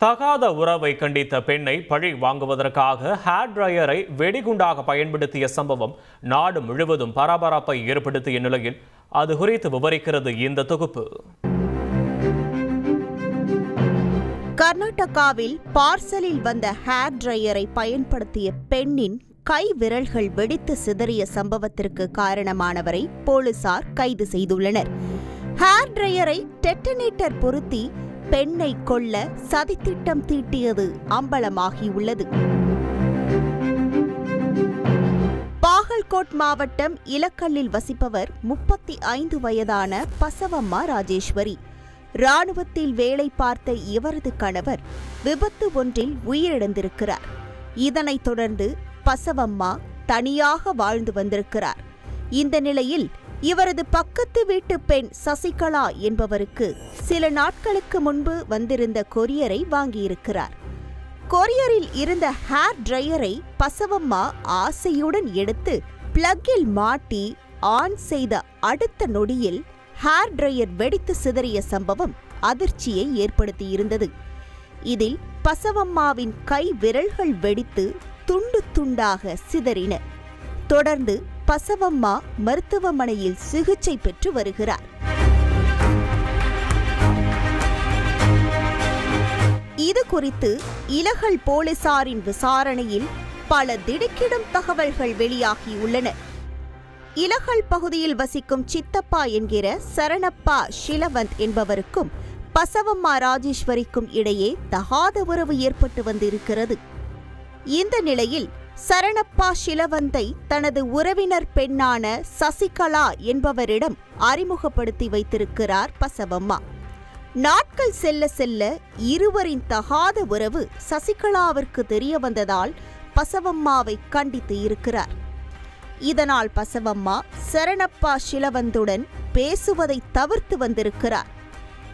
தகாத உறவை கண்டித்த பெண்ணை பழி வாங்குவதற்காக ஹேர் ட்ரையரை வெடிகுண்டாக பயன்படுத்திய சம்பவம் நாடு முழுவதும் பரபரப்பை ஏற்படுத்திய நிலையில் அது குறித்து விவரிக்கிறது இந்த தொகுப்பு. கர்நாடகாவில் பார்சலில் வந்த ஹேர் ட்ரையரை பயன்படுத்திய பெண்ணின் கை விரல்கள் வெடித்து சிதறிய சம்பவத்திற்கு காரணமானவரை போலீசார் கைது செய்துள்ளனர். ஹேர் ட்ரையரை டெட்டனேட்டர் பொருத்தி பெண்ணை கொல்ல சதித்திட்டம் தீட்டியது அம்பலமாகியுள்ளது. பாகல்கோட் மாவட்டம் இலக்கல்லில் வசிப்பவர் முப்பத்தி ஐந்து வயதான பசவம்மா ராஜேஸ்வரி. ராணுவத்தில் வேலை பார்த்த இவரது கணவர் விபத்து ஒன்றில் உயிரிழந்திருக்கிறார். இதனைத் தொடர்ந்து பசவம்மா தனியாக வாழ்ந்து வந்திருக்கிறார். இந்த நிலையில் இவரது பக்கத்து வீட்டு பெண் சசிகலா என்பவருக்கு சில நாட்களுக்கு முன்பு வந்திருந்த கொரியரை வாங்கியிருக்கிறார். கொரியரில் இருந்த ஹேர் ட்ரையரை பசவம்மா ஆசையுடன் எடுத்து பிளக்கில் மாட்டி ஆன் செய்த அடுத்த நொடியில் ஹேர் ட்ரையர் வெடித்து சிதறிய சம்பவம் அதிர்ச்சியை ஏற்படுத்தியிருந்தது. இதில் பசவம்மாவின் கை விரல்கள் வெடித்து துண்டு துண்டாக சிதறின. தொடர்ந்து பசவம்மா மருத்துவமனையில் சிகிச்சை பெற்று வருகிறார். இது குறித்து இலகல் போலீசாரின் விசாரணையில் பல திடுக்கிடும் தகவல்கள் வெளியாகியுள்ளன இலகல் பகுதியில் வசிக்கும் சித்தப்பா என்கிற சரணப்பா ஷிலவந்த் என்பவருக்கும் பசவம்மா ராஜேஸ்வரிக்கும் இடையே தகாத உறவு ஏற்பட்டு வந்திருக்கிறது. இந்த நிலையில் சரணப்பா ஷிலவந்தை தனது உறவினர் பெண்ணான சசிகலா என்பவரிடம் அறிமுகப்படுத்தி வைத்திருக்கிறார் பசவம்மா. நாட்கள் செல்ல செல்ல இருவரின் தகாத உறவு சசிகலாவிற்கு தெரிய வந்ததால் பசவம்மாவை கண்டித்து இருக்கிறார். இதனால் பசவம்மா சரணப்பா ஷிலவந்துடன் பேசுவதை தவிர்த்து வந்திருக்கிறார்.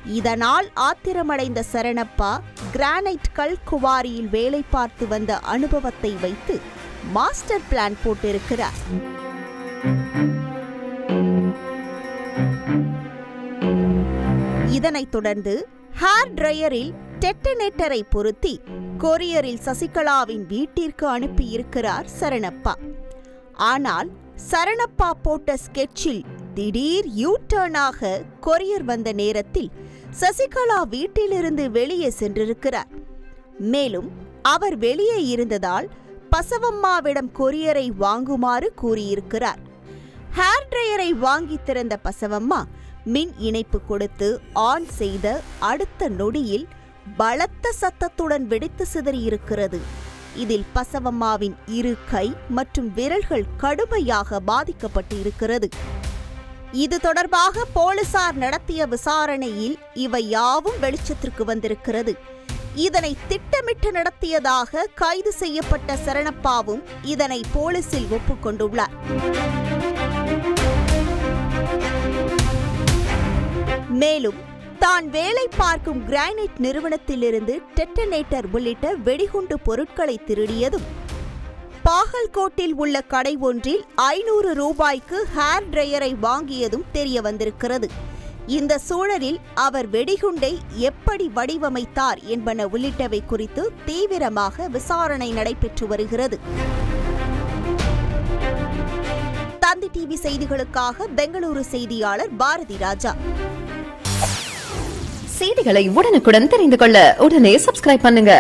இதனால் ஆத்திரமடைந்த சரணப்பா கிரானைட் கல் குவாரியில் வேலை பார்த்து வந்த அனுபவத்தை வைத்து மாஸ்டர் பிளான் போட்டிருக்கிறார். இதனைத் தொடர்ந்து ஹேர் ட்ரையரில் டெட்டனேட்டரை பொருத்தி கொரியரில் சசிகலாவின் வீட்டிற்கு அனுப்பியிருக்கிறார் சரணப்பா. ஆனால் சரணப்பா போட்ட ஸ்கெட்சில் திடீர் யூ டர்னாக கொரியர் வந்த நேரத்தில் சசிகலா வீட்டிலிருந்து வெளியே சென்றிருக்கிறார். மேலும் அவர் வெளியே இருந்ததால் பசவம்மாவிடம் கொரியரை வாங்குமாறு கூறியிருக்கிறார். ஹேர் ட்ரையரை வாங்கி திறந்த பசவம்மா மின் இணைப்பு கொடுத்து ஆன் செய்த அடுத்த நொடியில் பலத்த சத்தத்துடன் வெடித்து சிதறியிருக்கிறது. இதில் பசவம்மாவின் இரு கை மற்றும் விரல்கள் கடுமையாக பாதிக்கப்பட்டு இருக்கிறது இது தொடர்பாக போலீசார் நடத்திய விசாரணையில் இவை யாவும் வெளிச்சத்திற்கு வந்திருக்கிறது. இதனை திட்டமிட்டு நடத்தியதாக கைது செய்யப்பட்ட சரணப்பாவும் இதனை போலீசில் ஒப்புக்கொண்டுள்ளார். மேலும் தான் வேலை பார்க்கும் கிரானைட் நிறுவனத்திலிருந்து டெட்டனேட்டர் உள்ளிட்ட வெடிகுண்டு பொருட்களை திருடியதும் பாகல்கோட்டில் உள்ள கடை ஒன்றில் ஐநூறு ரூபாய்க்கு ஹேர் ட்ரையரை வாங்கியதும் தெரிய வந்திருக்கிறது இந்த சூழலில் அவர் வெடிகுண்டை எப்படி வடிவமைத்தார் என்பன உள்ளிட்டவை குறித்து தீவிரமாக விசாரணை நடைபெற்று வருகிறது. தந்தி டிவி செய்திகளுக்காக பெங்களூரு செய்தியாளர் பாரதி ராஜா. செய்திகளை உடனுக்குடன் தெரிந்து கொள்ள உடனே சப்ஸ்கிரைப் பண்ணுங்க.